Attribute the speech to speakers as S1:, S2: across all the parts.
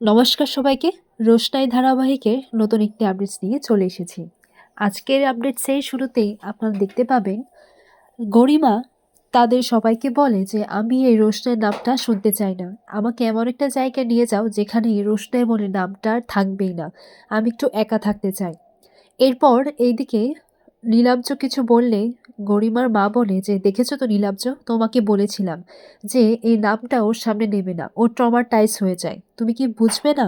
S1: নমস্কার সবাইকে। রোশনাই ধারাবাহিকের নতুন একটি আপডেটস নিয়ে চলে এসেছি। আজকের আপডেটসের শুরুতেই আপনারা দেখতে পাবেন, গরিমা তাদের সবাইকে বলে যে, আমি এই রোশনাইয়ের নামটা শুনতে চাই না। আমাকে এমন একটা জায়গায় নিয়ে যাও যেখানে এই রোশনাই বলে নামটা থাকবেই না। আমি একটু একা থাকতে চাই। এরপর এইদিকে নীলাব্জ কিছু বললে গরিমার মা বলে যে, দেখেছ তো নীলাব্জ? তোমাকে বলেছিলাম যে, এই নামটা ওর সামনে নেবে না। ও ট্রমাটাইজ হয়ে যায়। তুমি কি বুঝবে না?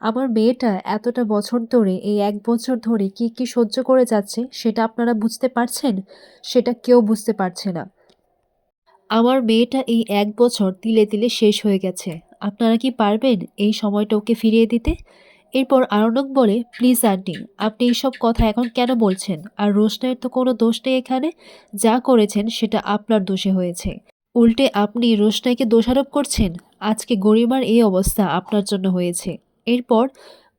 S1: আমার মেয়েটা এতটা বছর ধরে, এই এক বছর ধরে কি কি সহ্য করে যাচ্ছে, সেটা আপনারা বুঝতে পারছেন? সেটা কেউ বুঝতে পারছে না। আমার মেয়েটা এই এক বছর তিলে তিলে শেষ হয়ে গেছে। আপনারা কি পারবেন এই সময়টা ওকে ফিরিয়ে দিতে? এরপর আরণক বলে, প্লিজ আন্টি, আপনি এইসব কথা এখন কেন বলছেন? আর রোশনের তো কোনো দোষ নেই এখানে। যা করেছেন সেটা আপনার দোষে হয়েছে। উল্টে আপনি রোশনাইকে দোষারোপ করছেন? আজকে গরিমার এই অবস্থা আপনার জন্য হয়েছে। এরপর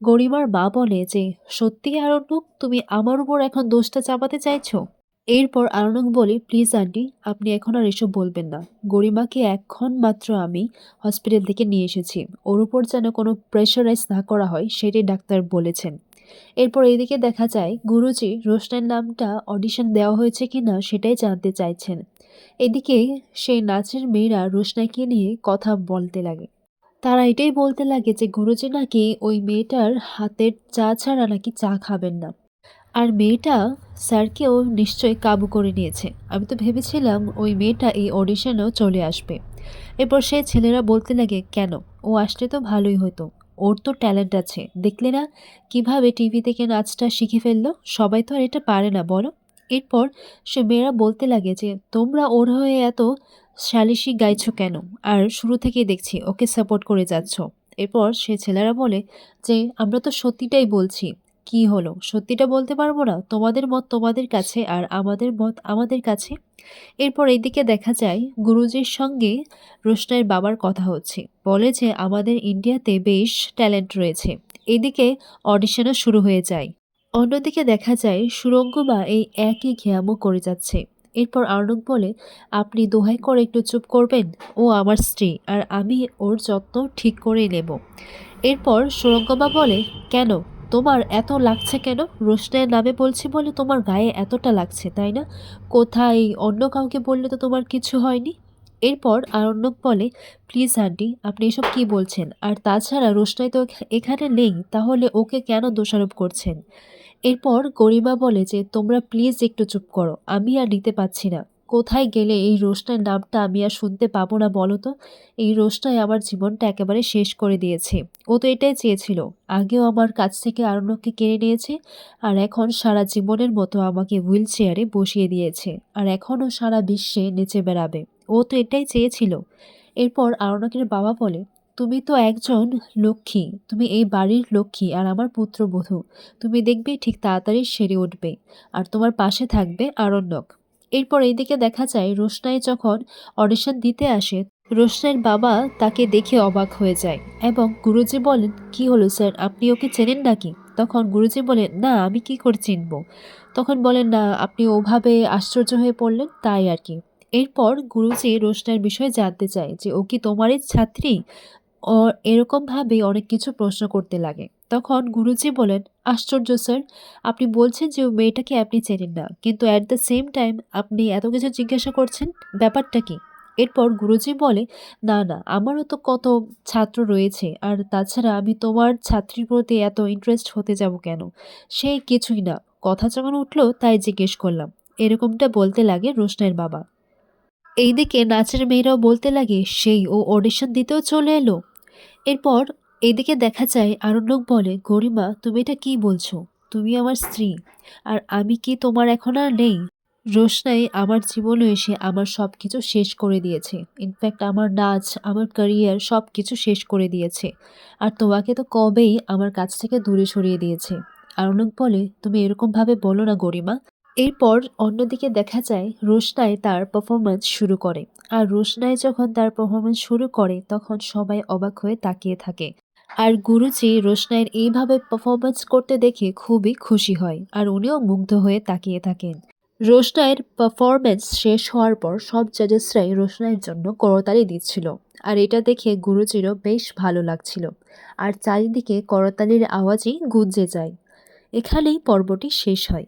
S1: গরিমার মা বলে যে, সত্যি আরণ্যক, তুমি আমার উপর এখন দোষটা চাপাতে চাইছো? এরপর আরণক বলে, প্লিজ আন্টি, আপনি এখন আর এসব বলবেন না। গরিমাকে এখন মাত্র আমি হসপিটাল থেকে নিয়ে এসেছি। ওর উপর যেন কোনো প্রেশারাইজ না করা হয়, সেটাই ডাক্তার বলেছেন। এরপর এদিকে দেখা যায়, গুরুজি রোশনের নামটা অডিশন দেওয়া হয়েছে কি না, সেটাই জানতে চাইছেন। এদিকে সেই নাচের মেয়েরা রোশনাকে নিয়ে কথা বলতে লাগে। তারা এটাই বলতে লাগে যে, গুরুজি নাকি ওই মেয়েটার হাতের চা ছাড়া নাকি চা খাবেন না। আর মেয়েটা স্যারকেও নিশ্চয়ই কাবু করে নিয়েছে। আমি তো ভেবেছিলাম ওই মেয়েটা এই অডিশনেও চলে আসবে। এরপর সে ছেলেরা বলতে লাগে, কেন? ও আসলে তো ভালোই হতো। ওর তো ট্যালেন্ট আছে। দেখলে না কীভাবে টিভি থেকে নাচটা শিখে ফেলল? সবাই তো আর এটা পারে না, বলো? এরপর সে মেয়েরা বলতে লাগে যে, তোমরা ওর হয়ে এত সালিশি গাইছো কেন? আর শুরু থেকেই দেখছি, ওকে সাপোর্ট করে যাচ্ছ। এরপর সে ছেলেরা বলে যে, আমরা তো সত্যিটাই বলছি। কি হলো? সত্যিটা বলতে পারব না? তোমাদের মত তোমাদের কাছে আর আমাদের মত আমাদের কাছে? এরপর এইদিকে দেখা যায় গুরুজির সঙ্গে রোশনাইয়ের বাবার কথা হচ্ছে। বলে যে আমাদের ইন্ডিয়াতে বেশ ট্যালেন্ট রয়েছে। এদিকে অডিশনও শুরু হয়ে যায়। অন্যদিকে দেখা যায় সুরঙ্গমা এই একই ঘেয়ামো করে যাচ্ছে। এরপর আর্নক বলে, আপনি দোহাই করে একটু চুপ করবেন? ও আমার স্ত্রী, আর আমি ওর যত্ন ঠিক করেই নেব। এরপর সুরঙ্গমা বলে, কেন? তোমার এত লাগছে কেন? রোশনের নামে বলছি বলে তোমার গায়ে এতটা লাগছে, তাই না? কোথায় অন্য কাউকে বললে তো তোমার কিছু হয়নি? এরপর আরণ্যক বলে, প্লিজ আন্টি, আপনি এসব কি বলছেন? আর তাছাড়া রোশনাই তো এখানে নেই, তাহলে ওকে কেন দোষারোপ করছেন? এরপর গরিমা বলে যে, তোমরা প্লিজ একটু চুপ করো, আমি আর নিতে পারছি না। কোথায় গেলে এই রোশনার নামটা আমি আর শুনতে পাবো না বলো তো? এই রোশনাই আমার জীবনটা একেবারে শেষ করে দিয়েছে। ও তো এটাই চেয়েছিল। আগেও আমার কাছ থেকে আরণ্যককে কেড়ে নিয়েছে আর এখন সারা জীবনের মতো আমাকে হুইল চেয়ারে বসিয়ে দিয়েছে। আর এখনও সারা বিশ্বে নেচে বেড়াবে। ও তো এটাই চেয়েছিল। এরপর আরণ্যকের বাবা বলে, তুমি তো একজন লক্ষ্মী। তুমি এই বাড়ির লক্ষ্মী আর আমার পুত্রবধূ। তুমি দেখবে ঠিক তাড়াতাড়ি সেরে উঠবে। আর তোমার পাশে থাকবে আরণ্যক। এরপর এইদিকে দেখা যায়, রোশনাই যখন অডিশন দিতে আসে রোশনের বাবা তাকে দেখে অবাক হয়ে যায় এবং গুরুজি বলেন, কি হলো স্যার? আপনি ওকে চেনেন নাকি? তখন গুরুজি বলেন, না, আমি কি করে চিনব? তখন বলেন, না, আপনি ওভাবে আশ্চর্য হয়ে পড়লেন তাই আর কি। এরপর গুরুজি রোশনের বিষয়ে জানতে চায় যে, ও কি তোমারই ছাত্রী? ও এরকমভাবে অনেক কিছু প্রশ্ন করতে লাগে। তখন গুরুজি বলেন, আশ্চর্য, স্যার। আপনি বলছেন যে ওই মেয়েটাকে আপনি চেনেন না, কিন্তু অ্যাট দ্য সেম টাইম আপনি এত কিছু জিজ্ঞাসা করছেন, ব্যাপারটা কি? এরপর গুরুজি বলে, না না, আমারও তো কত ছাত্র রয়েছে, আর তাছাড়া আমি তোমার ছাত্রীর প্রতি এত ইন্টারেস্ট হতে যাব কেন? সে কিছুই না, কথা যখন উঠল তাই জিজ্ঞেস করলাম, এরকমটা বলতে লাগে রোশনের বাবা। এইদিকে নাচের মেয়েরাও বলতে লাগে, সেই ও অডিশন দিতেও চলে এলো। এরপর এদিকে দেখা যায়, আরণ্যক বলে, গরিমা, তুমি এটা কি বলছো? তুমি আমার স্ত্রী। আর আমি কি তোমার এখন আর নেই? রোশনাই আমার জীবনে এসে আমার সব কিছু শেষ করে দিয়েছে। ইনফ্যাক্ট আমার নাচ, আমার ক্যারিয়ার সব কিছু শেষ করে দিয়েছে। আর তোমাকে তো কবেই আমার কাছ থেকে দূরে সরিয়ে দিয়েছে। আরণ্যক বলে, তুমি এরকমভাবে বলো না গরিমা। এরপর অন্যদিকে দেখা যায়, রোশনাই তার পারফরমেন্স শুরু করে। আর রোশনাই যখন তার পারফরমেন্স শুরু করে, তখন সবাই অবাক হয়ে তাকিয়ে থাকে। আর গুরুজি রোশনাইয়ের এইভাবে পারফরমেন্স করতে দেখে খুবই খুশি হয় আর উনিও মুগ্ধ হয়ে তাকিয়ে থাকেন। রোশনাইয়ের পারফরম্যান্স শেষ হওয়ার পর সব জাজেসরাই রোশনাইয়ের জন্য করতালি দিচ্ছিল আর এটা দেখে গুরুজিরও বেশ ভালো লাগছিল আর চারিদিকে করতালির আওয়াজই গুঞ্জে যায়। এখানেই পর্বটি শেষ হয়।